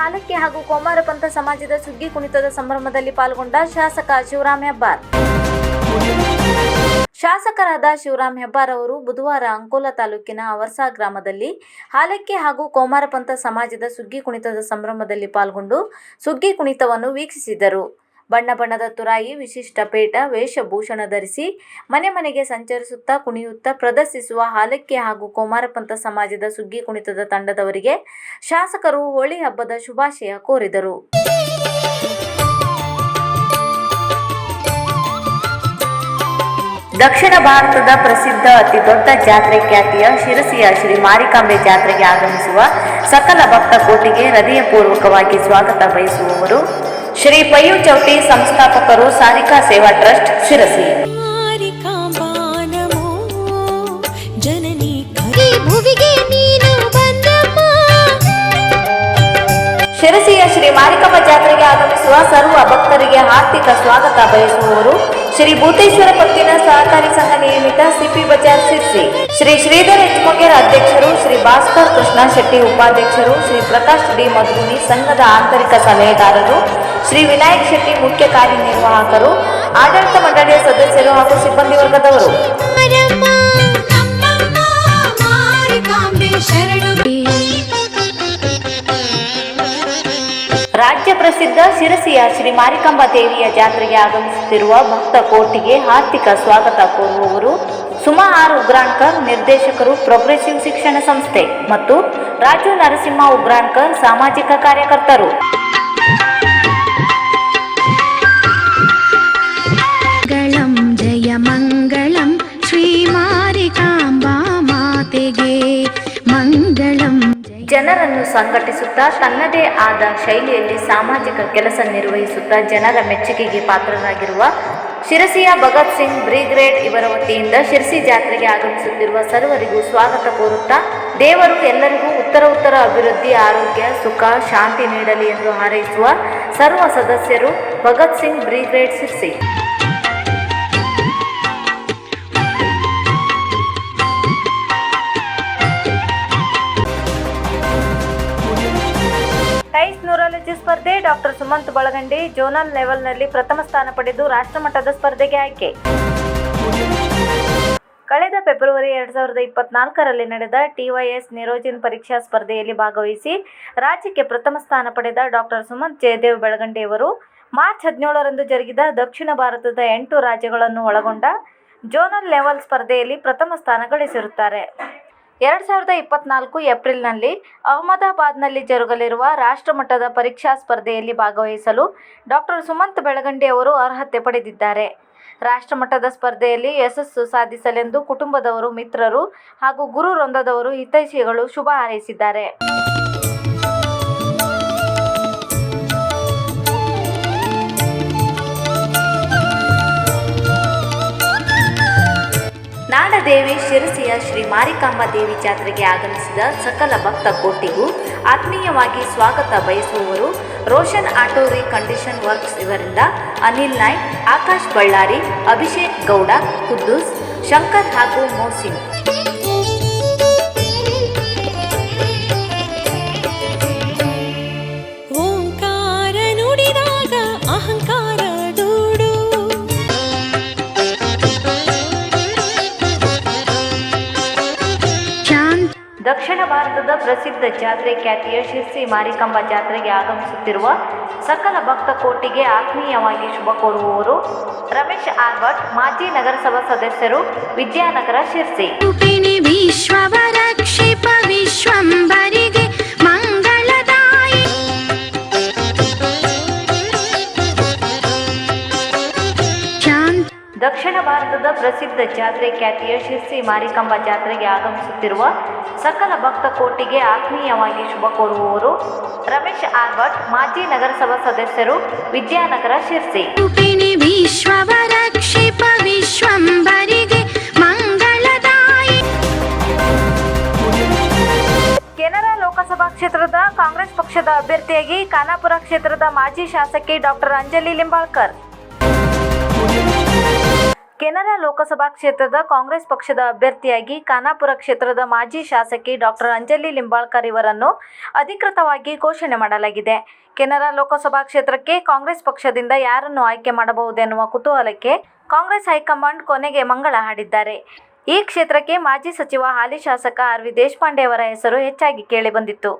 ಹಾಲಕ್ಕಿ ಹಾಗೂ ಕೋಮಾರ ಪಂಥ ಸಮಾಜದ ಸುಗ್ಗಿ ಕುಣಿತದ ಸಂಭ್ರಮದಲ್ಲಿ ಪಾಲ್ಗೊಂಡ ಶಾಸಕ ಶಿವರಾಮ್ ಹೆಬ್ಬಾರ್ ಶಾಸಕರಾದ ಶಿವರಾಮ್ ಹೆಬ್ಬಾರ್ ಅವರು ಬುಧವಾರ ಅಂಕೋಲಾ ತಾಲೂಕಿನ ಅವರ್ಸಾ ಗ್ರಾಮದಲ್ಲಿ ಹಾಲಕ್ಕಿ ಹಾಗೂ ಕೋಮಾರಪಂಥ ಸಮಾಜದ ಸುಗ್ಗಿ ಕುಣಿತದ ಸಂಭ್ರಮದಲ್ಲಿ ಪಾಲ್ಗೊಂಡು ಸುಗ್ಗಿ ಕುಣಿತವನ್ನು ವೀಕ್ಷಿಸಿದರು. ಬಣ್ಣ ಬಣ್ಣದ ತುರಾಯಿ, ವಿಶಿಷ್ಟ ಪೇಟ, ವೇಷಭೂಷಣ ಧರಿಸಿ ಮನೆ ಮನೆಗೆ ಸಂಚರಿಸುತ್ತಾ ಕುಣಿಯುತ್ತಾ ಪ್ರದರ್ಶಿಸುವ ಹಾಲಕ್ಕಿ ಹಾಗೂ ಕೋಮಾರಪಂಥ ಸಮಾಜದ ಸುಗ್ಗಿ ಕುಣಿತದ ತಂಡದವರಿಗೆ ಶಾಸಕರು ಹೋಳಿ ಹಬ್ಬದ ಶುಭಾಶಯ ಕೋರಿದರು. ದಕ್ಷಿಣ ಭಾರತದ ಪ್ರಸಿದ್ಧ ಅತಿ ದೊಡ್ಡ ಜಾತ್ರೆ ಖ್ಯಾತಿಯ ಶಿರಸಿಯ ಶ್ರೀ ಮಾರಿಕಾಂಬೆ ಜಾತ್ರೆಗೆ ಆಗಮಿಸುವ ಸಕಲ ಭಕ್ತ ಕೋಟಿಗೆ ಹೃದಯಪೂರ್ವಕವಾಗಿ ಸ್ವಾಗತ ಬಯಸುವವರು ಶ್ರೀ ಪಯ್ಯು ಚೌಟಿ ಸಂಸ್ಥಾಪಕರು ಸಾರಿಕಾ ಸೇವಾ ಟ್ರಸ್ಟ್ ಶಿರಸಿ. ಶಿರಸಿಯ ಶ್ರೀ ಮಾರಿಕಮ್ಮ ಜಾತ್ರೆಗೆ ಆಗಮಿಸುವ ಸರ್ವ ಭಕ್ತರಿಗೆ ಆರ್ಥಿಕ ಸ್ವಾಗತ ಬಯಸುವವರು ಶ್ರೀ ಭೂತೇಶ್ವರ ಪತ್ತಿನ ಸಹಕಾರಿ ಸಿಪಿ ಬಜಾರ್ ಶಿರ್ಸಿ ಶ್ರೀ ಶ್ರೀಧರ್ ಎಚ್ಮೊಗೇರ್ ಅಧ್ಯಕ್ಷರು ಶ್ರೀ ಭಾಸ್ಕರ್ ಕೃಷ್ಣ ಶೆಟ್ಟಿ ಉಪಾಧ್ಯಕ್ಷರು ಶ್ರೀ ಪ್ರಕಾಶ್ ಡಿ ಮಧುನಿ ಸಂಘದ ಆಂತರಿಕ ಸಲಹೆಗಾರರು, ಶ್ರೀ ವಿನಾಯಕ್ ಶೆಟ್ಟಿ ಮುಖ್ಯ ಕಾರ್ಯನಿರ್ವಾಹಕರು, ಆಡಳಿತ ಮಂಡಳಿಯ ಸದಸ್ಯರು ಹಾಗೂ ಸಿಬ್ಬಂದಿ ವರ್ಗದವರು. ರಾಜ್ಯ ಪ್ರಸಿದ್ಧ ಶಿರಸಿಯ ಶ್ರೀ ಮಾರಿಕಾಂಬಾ ದೇವಿಯ ಜಾತ್ರೆಗೆ ಆಗಮಿಸುತ್ತಿರುವ ಭಕ್ತ ಕೋಟಿಗೆ ಹಾರ್ದಿಕ ಸ್ವಾಗತ ಕೋರುವವರು ಸುಮಾ ಆರ್ ಉಗ್ರಾಣ್ಕರ್ ನಿರ್ದೇಶಕರು ಪ್ರೋಗ್ರೆಸಿವ್ ಶಿಕ್ಷಣ ಸಂಸ್ಥೆ ಮತ್ತು ರಾಜು ನರಸಿಂಹ ಉಗ್ರಾಣ್ಕರ್ ಸಾಮಾಜಿಕ ಕಾರ್ಯಕರ್ತರು. ಜನರನ್ನು ಸಂಘಟಿಸುತ್ತಾ ತನ್ನದೇ ಆದ ಶೈಲಿಯಲ್ಲಿ ಸಾಮಾಜಿಕ ಕೆಲಸ ನಿರ್ವಹಿಸುತ್ತಾ ಜನರ ಮೆಚ್ಚುಗೆಗೆ ಪಾತ್ರರಾಗಿರುವ ಶಿರಸಿಯ ಭಗತ್ ಸಿಂಗ್ ಬ್ರಿಗ್ರೇಡ್ ಇವರ ವತಿಯಿಂದ ಶಿರಸಿ ಜಾತ್ರೆಗೆ ಆಗಮಿಸುತ್ತಿರುವ ಸರ್ವರಿಗೂ ಸ್ವಾಗತ ಕೋರುತ್ತಾ, ದೇವರು ಎಲ್ಲರಿಗೂ ಉತ್ತರ ಉತ್ತರ ಅಭಿವೃದ್ಧಿ, ಆರೋಗ್ಯ, ಸುಖ, ಶಾಂತಿ ನೀಡಲಿ ಎಂದು ಹಾರೈಸುವ ಸರ್ವ ಸದಸ್ಯರು ಭಗತ್ ಸಿಂಗ್ ಬ್ರಿಗ್ರೇಡ್ ಶಿರಸಿ. ಟೈಸ್ ಸ್ಪರ್ಧೆ ಡಾಕ್ಟರ್ ಸುಮಂತ್ ಬಳಗಂಡಿ ಜೋನಲ್ ಲೆವೆಲ್ನಲ್ಲಿ ಪ್ರಥಮ ಸ್ಥಾನ ಪಡೆದು ರಾಷ್ಟ್ರಮಟ್ಟದ ಸ್ಪರ್ಧೆಗೆ ಆಯ್ಕೆ. ಕಳೆದ ಫೆಬ್ರವರಿ ಎರಡ್ ಸಾವಿರದ ಇಪ್ಪತ್ನಾಲ್ಕರಲ್ಲಿ ನಡೆದ ಟಿವೈಎಸ್ ನಿರೋಜಿನ್ ಪರೀಕ್ಷಾ ಸ್ಪರ್ಧೆಯಲ್ಲಿ ಭಾಗವಹಿಸಿ ರಾಜ್ಯಕ್ಕೆ ಪ್ರಥಮ ಸ್ಥಾನ ಪಡೆದ ಡಾಕ್ಟರ್ ಸುಮಂತ್ ಜಯದೇವ್ ಬೆಳಗಂಡಿಯವರು ಮಾರ್ಚ್ ಹದಿನೇಳರಂದು ಜರುಗಿದ ದಕ್ಷಿಣ ಭಾರತದ ಎಂಟು ರಾಜ್ಯಗಳನ್ನು ಒಳಗೊಂಡ ಜೋನಲ್ ಲೆವೆಲ್ ಸ್ಪರ್ಧೆಯಲ್ಲಿ ಪ್ರಥಮ ಸ್ಥಾನ ಗಳಿಸಿರುತ್ತಾರೆ. ಎರಡು ಸಾವಿರದ ಇಪ್ಪತ್ನಾಲ್ಕು ಏಪ್ರಿಲ್ನಲ್ಲಿ ಅಹಮದಾಬಾದ್ನಲ್ಲಿ ಜರುಗಲಿರುವ ರಾಷ್ಟ್ರಮಟ್ಟದ ಪರೀಕ್ಷಾ ಸ್ಪರ್ಧೆಯಲ್ಲಿ ಭಾಗವಹಿಸಲು ಡಾಕ್ಟರ್ ಸುಮಂತ್ ಬೆಳಗಂಡಿ ಅವರು ಅರ್ಹತೆ ಪಡೆದಿದ್ದಾರೆ. ರಾಷ್ಟ್ರಮಟ್ಟದ ಸ್ಪರ್ಧೆಯಲ್ಲಿ ಯಶಸ್ಸು ಸಾಧಿಸಲೆಂದು ಕುಟುಂಬದವರು, ಮಿತ್ರರು ಹಾಗೂ ಗುರು ವೃಂದದವರು ಹಿತೈಷಿಗಳು ಶುಭ ಹಾರೈಸಿದ್ದಾರೆ. ನಾಡದೇವಿ ಶಿರಸಿಯ ಶ್ರೀ ಮಾರಿಕಾಂಬಾ ದೇವಿ ಜಾತ್ರೆಗೆ ಆಗಮಿಸಿದ ಸಕಲ ಭಕ್ತ ಕೋಟಿಗೂ ಆತ್ಮೀಯವಾಗಿ ಸ್ವಾಗತ ಬಯಸುವವರು ರೋಷನ್ ಆಟೋ ರೀಕಂಡೀಷನ್ ವರ್ಕ್ಸ್ ಇವರಿಂದ ಅನಿಲ್ ನಾಯ್ಕ್, ಆಕಾಶ್ ಬಳ್ಳಾರಿ, ಅಭಿಷೇಕ್ ಗೌಡ, ಕುದ್ದೂಸ್, ಶಂಕರ್ ಹಾಗೂ ಮೋಸಿನ್. ದಕ್ಷಿಣ ಭಾರತದ ಪ್ರಸಿದ್ಧ ಜಾತ್ರೆ ಖ್ಯಾತಿಯ ಶಿರ್ಸಿ ಮಾರಿಕಂಬ ಜಾತ್ರೆಗೆ ಆಗಮಿಸುತ್ತಿರುವ ಸಕಲ ಭಕ್ತ ಕೋಟಿಗೆ ಆತ್ಮೀಯವಾಗಿ ಶುಭ ಕೋರುವವರು ರಮೇಶ್ ಆರ್ಭಟ್, ಮಾಜಿ ನಗರಸಭಾ ಸದಸ್ಯರು ವಿದ್ಯಾನಗರ ಶಿರ್ಸಿ. ವಿಶ್ವಂಬರಿಗೆ ದಕ್ಷಿಣ ಪ್ರಸಿದ್ಧ ಜಾತ್ರೆ ಖ್ಯಾತಿಯ ಶಿರ್ಸಿ ಮಾರಿಕಂಬ ಜಾತ್ರೆಗೆ ಆಗಮಿಸುತ್ತಿರುವ ಸಕಲ ಭಕ್ತ ಕೋಟಿಗೆ ಆತ್ಮೀಯವಾಗಿ ಶುಭ ಕೋರುವವರು ರಮೇಶ್ ಆಲ್ಬರ್ಟ್ ಮಾಜಿ ನಗರಸಭಾ ಸದಸ್ಯರು ವಿದ್ಯಾನಗರ ಶಿರ್ಸಿ. ಕೆನರಾ ಲೋಕಸಭಾ ಕ್ಷೇತ್ರದ ಕಾಂಗ್ರೆಸ್ ಪಕ್ಷದ ಅಭ್ಯರ್ಥಿಯಾಗಿ ಖಾನಾಪುರ ಕ್ಷೇತ್ರದ ಮಾಜಿ ಶಾಸಕಿ ಡಾಕ್ಟರ್ ಅಂಜಲಿ ಲಿಂಬಾಳ್ಕರ್. ಕೆನರಾ ಲೋಕಸಭಾ ಕ್ಷೇತ್ರದ ಕಾಂಗ್ರೆಸ್ ಪಕ್ಷದ ಅಭ್ಯರ್ಥಿಯಾಗಿ ಖಾನಾಪುರ ಕ್ಷೇತ್ರದ ಮಾಜಿ ಶಾಸಕಿ ಡಾಕ್ಟರ್ ಅಂಜಲಿ ಲಿಂಬಾಳ್ಕರ್ ಇವರನ್ನು ಅಧಿಕೃತವಾಗಿ ಘೋಷಣೆ ಮಾಡಲಾಗಿದೆ. ಕೆನರಾ ಲೋಕಸಭಾ ಕ್ಷೇತ್ರಕ್ಕೆ ಕಾಂಗ್ರೆಸ್ ಪಕ್ಷದಿಂದ ಯಾರನ್ನು ಆಯ್ಕೆ ಮಾಡಬಹುದೆನ್ನುವ ಕುತೂಹಲಕ್ಕೆ ಕಾಂಗ್ರೆಸ್ ಹೈಕಮಾಂಡ್ ಕೊನೆಗೆ ಮಂಗಳ ಹಾಡಿದ್ದಾರೆ. ಈ ಕ್ಷೇತ್ರಕ್ಕೆ ಮಾಜಿ ಸಚಿವ ಹಾಲಿ ಶಾಸಕ ಆರ್ ವಿ ದೇಶಪಾಂಡೆ ಅವರ ಹೆಸರು ಹೆಚ್ಚಾಗಿ ಕೇಳಿಬಂದಿತ್ತು